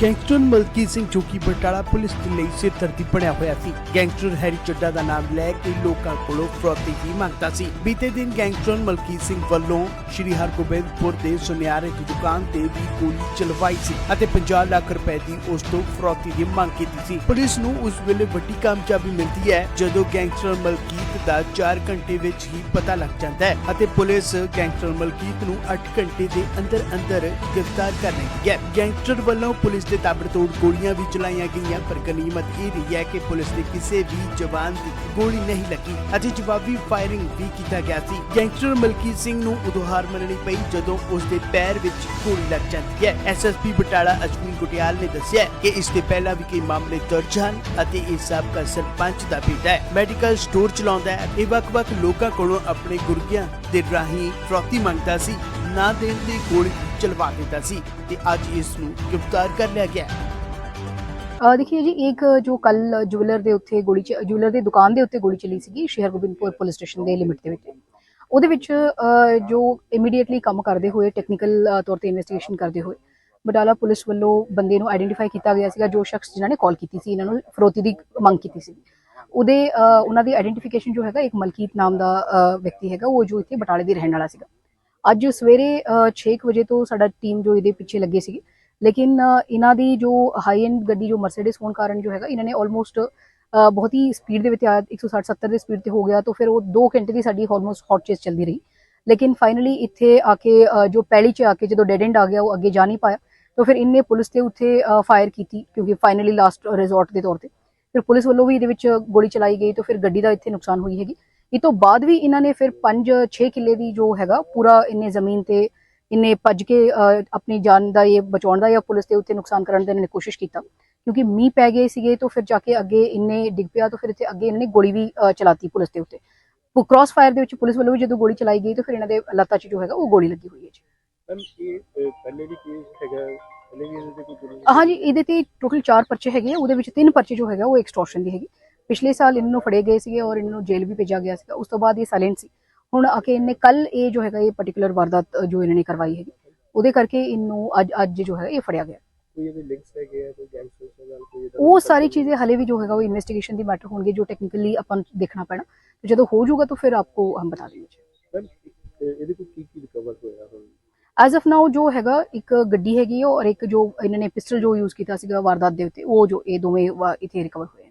Gangster ਮਲਕੀ ਸਿੰਘ ਜੋ ਕਿ Batala police ਦੇ ਲਈ ਸਿਰਦਰਦੀ ਬਣਿਆ ਹੋਇਆ ਸੀ। ਗੈਂਗਸਟਰ ਹੈਰੀ ਚੱਡਾ ਦਾ ਨਾਮ ਲੈ ਕੇ ਲੋਕਾਂ ਕੋਲੋਂ ਫਰੋਤੀ ਹੀ ਮੰਗਦਾ ਸੀ। ਬੀਤੇ ਦਿਨ ਗੈਂਗਸਟਰ ਮਲਕੀ ਸਿੰਘ ਵੱਲੋਂ ਸ਼੍ਰੀ ਹਰਗੋਬਿੰਦਪੁਰ ਦੇ ਸੁਨਿਆਰੇ ਦੀ ਦੁਕਾਨ ਤੇ ਵੀ ਗੋਲੀ ਚਲਵਾਈ ਸੀ ਅਤੇ 50 ਲੱਖ ਰੁਪਏ ਦੀ ਉਸ ਤੋਂ ਫਰੋਤੀ ਦੀ ਮੰਗ ਕੀਤੀ ਸੀ। ਪੁਲਿਸ ਨੂੰ ਉਸ ਵੇਲੇ ਵੱਡੀ ਕਾਮਯਾਬੀ ਮਿਲਦੀ ਹੈ, ਜਦੋਂ ਗੈਂਗਸਟਰ ਮਲਕੀਤ ਦਾ 4 ਘੰਟੇ ਵਿੱਚ ਹੀ ਪਤਾ ਲੱਗ ਜਾਂਦਾ ਹੈ ਅਤੇ ਪੁਲਿਸ ਗੈਂਗਸਟਰ ਮਲਕੀਤ ਨੂੰ 8 ਘੰਟੇ ਦੇ ਅੰਦਰ ਅੰਦਰ ਗ੍ਰਿਫਤਾਰ ਕਰ ਲੈਂਦੀ ਹੈ। ਗੈਂਗਸਟਰ ਵੱਲੋਂ ਪੁਲਿਸ ਦੇ ਤਾਬੜਤੋੜ ਗੋਲੀਆਂ ਵੀ ਚਲਾਈਆਂ ਗਈਆਂ, ਪਰ ਗਨੀਮਤ ਇਹ ਰਹੀ ਹੈ ਕਿ ਪੁਲਿਸ ਦੇ ਕਿਸੇ ਵੀ ਜਵਾਨ ਦੀ ਗੋਲੀ ਨਹੀਂ ਲੱਗੀ। ਅਤੇ ਜਵਾਬੀ ਫਾਇਰਿੰਗ ਵੀ ਕੀਤਾ ਗਿਆ ਸੀ। ਗੈਂਗਸਟਰ ਮਲਕੀਤ ਸਿੰਘ ਨੂੰ ਉਦੋਂ ਹਾਰ ਮੰਨਣੀ ਪਈ ਜਦੋਂ ਉਸ ਦੇ ਪੈਰ ਵਿੱਚ ਗੋਲੀ ਲੱਗ ਜਾਂਦੀ ਹੈ। ਐਸਐਸਪੀ ਬਟਾਲਾ ਅਸ਼ਵਨੀ ਗੁਟਿਆਲ ਨੇ ਦੱਸਿਆ ਕਿ ਇਸ ਦੇ ਪਹਿਲਾਂ ਵੀ ਕਈ ਮਾਮਲੇ ਦਰਜ ਹਨ ਅਤੇ ਇਹ ਸਾਬਕਾ ਸਰਪੰਚ ਦਾ ਬੇਟਾ ਹੈ। ਮੈਡੀਕਲ ਸਟੋਰ ਚਲਾਉਂਦਾ ਹੈ। ਇਹ ਵੱਖ-ਵੱਖ ਲੋਕਾਂ ਕੋਲੋਂ ਆਪਣੇ ਗੁਰਗਿਆਂ ਦੇ ਰਾਹੀਂ ਫਰੋਤੀ ਮੰਗਦਾ ਸੀ। ਨਾ ਦੇਣ ਦੀ ਗੋਲੀ ਚਲਵਾ ਦਿੱਤਾ ਸੀ ਤੇ ਅੱਜ ਇਸ ਨੂੰ ਗ੍ਰਿਫਤਾਰ ਕਰ ਲਿਆ ਗਿਆ ਅਹ ਜੀ ਇੱਕ ਜੋ ਕੱਲ ਜੁਵਲਰ ਦੇ ਉੱਤੇ ਗੋਲੀ ਚ ਦੀ ਦੁਕਾਨ ਦੇ ਉੱਤੇ ਗੋਲੀ ਚੱਲੀ ਸੀਗੀ ਸ਼ਹਿਰ ਗੋਬਿੰਦਪੁਰ ਪੁਲਿਸ ਸਟੇਸ਼ਨ ਦੇ ਲਿਮਿਟ ਦੇ ਵਿੱਚ। ਉਹਦੇ ਵਿੱਚ ਜੋ ਇਮੀਡੀਏਟਲੀ ਕੰਮ ਕਰਦੇ ਹੋਏ ਟੈਕਨੀਕਲ ਤੌਰ ਤੇ ਇਨਵੈਸਟੀਗੇਸ਼ਨ ਕਰਦੇ ਹੋਏ ਬਟਾਲਾ ਪੁਲਿਸ ਵੱਲੋਂ ਬੰਦੇ ਨੂੰ ਆਈਡੈਂਟੀਫਾਈ ਕੀਤਾ ਗਿਆ ਸੀਗਾ ਜੋ ਸ਼ਖਸ ਜਿਨ੍ਹਾਂ ਨੇ ਕਾਲ ਕੀਤੀ ਸੀ ਇਹਨਾਂ ਨੂੰ ਫਰੋਤੀ ਦੀ ਮੰਗ ਕੀਤੀ ਸੀ। ਉਹਦੇ ਅਹ, ਉਹਨਾਂ ਦੀ ਆਈਡੈਂਟੀਫਿਕੇਸ਼ਨ ਜੋ ਹੈਗਾ ਇੱਕ ਮਲਕੀਤ ਨਾਮ ਦਾ ਵਿਅਕਤੀ ਹੈਗਾ ਉਹ ਜੋ ਇੱਥੇ ਬਟਾਲੇ ਦੇ ਰਹਿਣ ਵਾਲਾ ਸੀਗਾ। ਅੱਜ ਸਵੇਰੇ 6 ਵਜੇ ਤੋਂ ਸਾਡਾ ਟੀਮ ਜੋ ਇਹਦੇ ਪਿੱਛੇ ਲੱਗੇ ਸੀਗੇ। ਲੇਕਿਨ ਇਹਨਾਂ ਦੀ ਜੋ ਹਾਈ ਐਂਡ ਗੱਡੀ, ਜੋ ਮਰਸੀਡੀਜ਼ ਹੋਣ ਕਾਰਨ ਜੋ ਹੈਗਾ, ਇਹਨਾਂ ਨੇ ਆਲਮੋਸਟ ਬਹੁਤ ਹੀ ਸਪੀਡ ਦੇ ਵਿੱਚ ਆਇਆ। 160 70 ਦੀ ਸਪੀਡ ਤੇ ਹੋ ਗਿਆ ਤਾਂ ਫਿਰ ਉਹ 2 ਘੰਟੇ ਦੀ ਸਾਡੀ ਆਲਮੋਸਟ ਹੌਟ ਚੇਸ ਚੱਲਦੀ ਰਹੀ। ਲੇਕਿਨ ਫਾਈਨਲੀ ਇੱਥੇ ਆ ਕੇ ਜੋ ਪਹਿਲੀ 'ਚ ਆ ਕੇ ਜਦੋਂ ਡੈਡ ਐਂਡ ਆ ਗਿਆ, ਉਹ ਅੱਗੇ ਜਾ ਨਹੀਂ ਪਾਇਆ। ਤਾਂ ਫਿਰ ਇਹਨੇ ਪੁਲਿਸ 'ਤੇ ਉੱਥੇ ਫਾਇਰ ਕੀਤੀ ਕਿਉਂਕਿ ਫਾਈਨਲੀ ਲਾਸਟ ਰਿਜ਼ੋਰਟ ਦੇ ਤੌਰ ਤੇ। ਫਿਰ ਪੁਲਿਸ ਵੱਲੋਂ ਵੀ ਇਹਦੇ ਵਿੱਚ ਗੋਲੀ ਚਲਾਈ ਗਈ ਤਾਂ ਫਿਰ ਗੱਡੀ ਦਾ ਇੱਥੇ ਨੁਕਸਾਨ ਹੋਈ ਹੈਗੀ। ਇਹ ਤੋਂ ਬਾਅਦ ਵੀ ਇਹਨਾਂ ਨੇ ਫਿਰ 5-6 ਕਿੱਲੇ ਦੀ ਜੋ ਹੈਗਾ ਪੂਰਾ ਇਹਨੇ ਜ਼ਮੀਨ ਤੇ ਇਹਨੇ ਭੱਜ ਕੇ ਆਪਣੀ ਜਾਨ ਦਾ ਇਹ ਬਚਾਉਣ ਦਾ ਜਾਂ ਪੁਲਿਸ ਦੇ ਉੱਤੇ ਨੁਕਸਾਨ ਕਰਨ ਦਾ ਇਹਨੇ ਕੋਸ਼ਿਸ਼ ਕੀਤਾ। ਕਿਉਂਕਿ ਮੀਂਹ ਪੈ ਗਏ ਸੀਗੇ ਤਾਂ ਫਿਰ ਜਾ ਕੇ ਅੱਗੇ ਇਹਨੇ ਡਿੱਗ ਪਿਆ ਤਾਂ ਫਿਰ ਇੱਥੇ ਅੱਗੇ ਇਹਨਾਂ ਨੇ ਗੋਲੀ ਵੀ ਚਲਾਤੀ ਪੁਲਿਸ ਦੇ ਉੱਤੇ। ਕ੍ਰਾਸ ਫਾਇਰ ਦੇ ਵਿੱਚ ਪੁਲਿਸ ਵੱਲੋਂ ਵੀ ਜਦੋਂ ਗੋਲੀ ਚਲਾਈ ਗਈ ਤਾਂ ਫਿਰ ਇਹਨਾਂ ਦੇ ਲੱਤਾਂ 'ਚ ਜੋ ਹੈਗਾ ਉਹ ਗੋਲੀ ਲੱਗੀ ਹੋਈ ਹੈ ਜੀ। ਮੈਮ ਇਹ ਪਹਿਲੇ ਵੀ ਕੇਸ ਹੈਗਾ ਹਾਂਜੀ ਇਹਦੇ ਤੇ ਟੋਟਲ 4 ਪਰਚੇ ਹੈਗੇ ਆ ਉਹਦੇ ਵਿੱਚ ਤਿੰਨ ਪਰਚੇ ਜੋ ਹੈਗਾ ਉਹ ਐਕਸਟੋਰਸ਼ਨ ਦੀ ਹੈਗੀ। ਪਿਛਲੇ ਸਾਲ ਇਹਨਾਂ ਨੂੰ ਫੜੇ ਗਏ ਸੀਗੇ ਔਰ ਇਹਨਾਂ ਨੂੰ ਜੇਲ੍ਹ ਵੀ ਭੇਜਿਆ ਗਿਆ ਸੀਗਾ ਉਸ ਤੋਂ ਬਾਅਦ ਇਹ ਸਾਇਲੈਂਟ ਸੀ। ਹੁਣ ਆ ਕੇ ਇਹਨੇ ਕੱਲ ਇਹ ਜੋ ਹੈਗਾ ਇਹ ਪਾਰਟਿਕੂਲਰ ਵਾਰਦਾਤ ਜੋ ਇਹਨਾਂ ਨੇ ਕਰਵਾਈ ਹੈਗੀ ਉਹਦੇ ਕਰਕੇ ਇਹਨੂੰ ਅੱਜ ਅੱਜ ਜੋ ਹੈ ਇਹ ਫੜਿਆ ਗਿਆ। ਕੋਈ ਇਹਦੇ ਲਿੰਕਸ ਹੈਗੇ ਆ ਕੋਈ ਗੈਂਗਸਟਰਸ ਨਾਲ ਕੋਈ ਉਹ ਸਾਰੀ ਚੀਜ਼ें ਹਲੇ ਵੀ ਜੋ ਹੈਗਾ ਉਹ ਇਨਵੈਸਟੀਗੇਸ਼ਨ ਦੀ ਮੈਟਰ ਹੋਣਗੇ ਜੋ ਟੈਕਨੀਕਲੀ ਆਪਾਂ ਨੂੰ ਦੇਖਣਾ ਪੈਣਾ। ਤੇ ਜਦੋਂ ਹੋ ਜਾਊਗਾ ਤਾਂ ਫਿਰ ਆਪਕੋ ਹਮ ਬਤਾ ਮੈਮ ਇਹਦੇ ਕੋਲ ਕੀ ਕੀ ਰਿਕਵਰ ਹੋਇਆ ਹੁਣ? ਐਜ਼ ਆਫ ਨਾਓ ਜੋ ਹੈਗਾ ਇੱਕ ਗੱਡੀ ਹੈਗੀ ਔਰ ਇੱਕ ਜੋ ਇਹਨਾਂ ਨੇ ਪਿਸਟਲ ਜੋ ਯੂਜ਼ ਕੀਤਾ ਸੀਗਾ ਵਾਰਦਾਤ ਦੇ ਉੱਤੇ ਉਹ ਜੋ ਇਹ ਦੋਵੇਂ ਇੱਥੇ ਰਿਕਵਰ ਹੋਏ ਹਨ।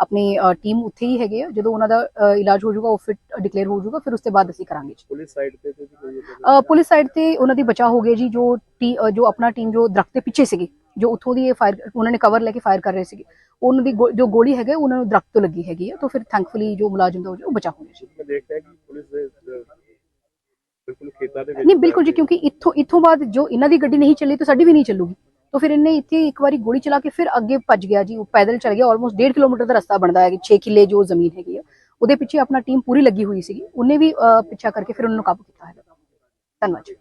ਆਪਣੀ ਟੀਮ ਉੱਥੇ ਹੀ ਹੈਗੇ ਆ। ਜਦੋਂ ਉਹਨਾਂ ਦਾ ਇਲਾਜ ਹੋ ਜਾਊਗਾ ਉਹ ਫਿਟ ਡਿਕਲੇਅਰ ਹੋ ਜਾਊਗਾ ਫਿਰ ਉਸ ਤੋਂ ਬਾਅਦ ਅਸੀਂ ਕਰਾਂਗੇ ਪੁਲਿਸ ਸਾਈਡ ਤੇ ਪੁਲਿਸ ਸਾਈਡ ਤੇ ਉਹਨਾਂ ਦੀ ਬਚਾਅ ਹੋ ਗਈ ਜੀ ਜੋ ਜੋ ਆਪਣਾ ਟੀਮ ਜੋ ਦਰਖਤ ਦੇ ਪਿੱਛੇ ਸੀਗੀ ਜੋ ਉੱਥੋਂ ਦੀ ਇਹ ਫਾਇਰ ਉਹਨਾਂ ਨੇ ਕਵਰ ਲੈ ਕੇ ਫਾਇਰ ਕਰ ਰਹੇ ਸੀਗੇ। ਉਹਨਾਂ ਦੀ ਜੋ ਗੋਲੀ ਹੈਗਾ ਉਹਨਾਂ ਨੂੰ ਦਰਖਤ ਤੋਂ ਲੱਗੀ ਹੈਗੀ ਆ ਤਾਂ ਫਿਰ ਥੈਂਕਫੁਲੀ ਜੋ ਮੁਲਾਜ਼ਮ ਦਾ ਉਹ ਬਚਾਅ ਹੋ ਗਿਆ ਜੀ। ਮੈਂ ਦੇਖ ਰਿਹਾ ਕਿ ਪੁਲਿਸ ਦੇ ਬਿਲਕੁਲ ਖੇਤਾਂ ਦੇ ਵਿੱਚ ਨਹੀਂ ਬਿਲਕੁਲ ਜੀ ਕਿਉਂਕਿ ਇੱਥੋਂ ਇੱਥੋਂ ਬਾਅਦ ਜੋ ਇਹਨਾਂ ਦੀ ਗੱਡੀ ਨਹੀਂ ਚੱਲੀ ਤਾਂ ਸਾਡੀ ਵੀ ਨਹੀਂ ਚੱਲੂਗੀ। ਤਾਂ ਫਿਰ ਇਹਨੇ ਇੱਥੇ ਇੱਕ ਵਾਰੀ ਗੋਲੀ ਚਲਾ ਕੇ ਫਿਰ ਅੱਗੇ ਭੱਜ ਗਿਆ ਜੀ, ਉਹ ਪੈਦਲ ਚੱਲ ਗਿਆ ਆਲਮੋਸਟ 1.5 ਕਿਲੋਮੀਟਰ ਦਾ ਰਸਤਾ ਬਣਦਾ ਹੈ 6 ਕਿੱਲੇ ਜੋ ਜ਼ਮੀਨ ਹੈਗੀ ਆ। ਉਹਦੇ ਪਿੱਛੇ ਆਪਣਾ ਟੀਮ ਪੂਰੀ ਲੱਗੀ ਹੋਈ ਸੀਗੀ, ਉਹਨੇ ਵੀ ਪਿੱਛਾ ਕਰਕੇ ਫਿਰ ਉਹਨਾਂ ਨੂੰ ਕਾਬੂ ਕੀਤਾ ਹੈ ਧੰਨਵਾਦ ਜੀ।